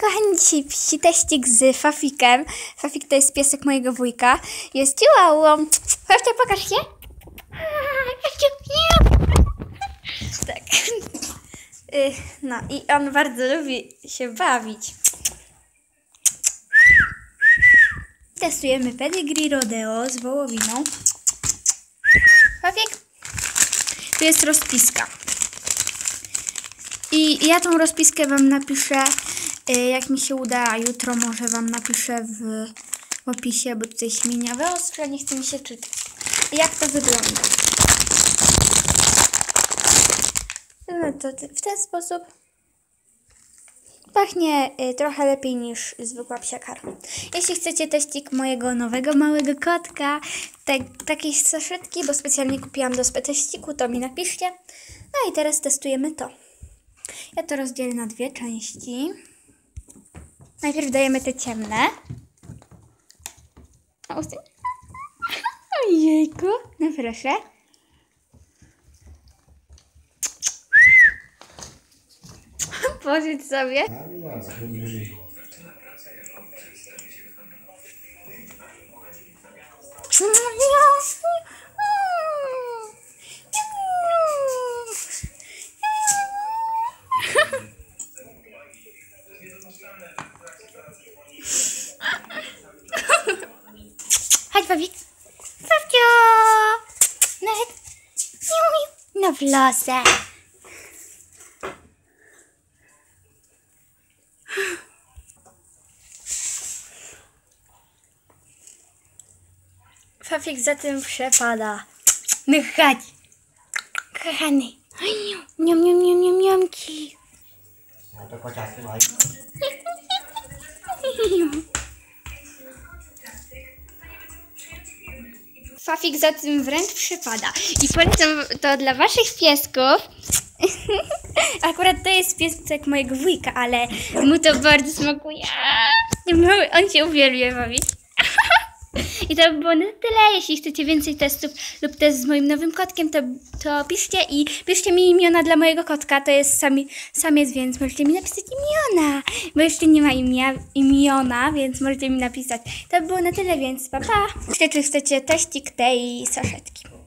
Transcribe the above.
Kochani, dzisiaj psi teścik z Fafikiem. Fafik to jest piesek mojego wujka. Jest chihuahuą. Fafcia, pokaż się. Tak. Y, No i on bardzo lubi się bawić. Testujemy pedigree rodeo z wołowiną. Fafik. Tu jest rozpiska. I ja tą rozpiskę Wam napiszę, jak mi się uda, a jutro może Wam napiszę w opisie, bo tutaj śmieniowe ostrze, nie chce mi się czytać. Jak to wygląda? No to w ten sposób pachnie y, trochę lepiej niż zwykła psia karma. Jeśli chcecie teścik mojego nowego małego kotka, te, takiej saszetki, bo specjalnie kupiłam do teściku, to mi napiszcie. No i teraz testujemy to. Ja to rozdzielę na dwie części. Najpierw dajemy te ciemne. A usty... Ojejku, no proszę. Pożycz sobie. Chodź, Fawik. Fawcio! Nawet... No w losę. Fafik za tym przepada. No chodź. Kochany. Niam, niam, niam, niam, niamki. No to kociaky Fafik za tym wręcz przypada. I polecam to dla waszych piesków. Akurat to jest piesek mojego wujka, ale mu to bardzo smakuje. On się uwielbia bawić. I to by było na tyle. Jeśli chcecie więcej testów lub test z moim nowym kotkiem, to, to piszcie i piszcie mi imiona dla mojego kotka. To jest sami, samiec, więc możecie mi napisać imiona. Bo jeszcze nie ma imia, imiona, więc możecie mi napisać. To by było na tyle, więc pa pa. Piszcie, czy chcecie teścik tej saszetki.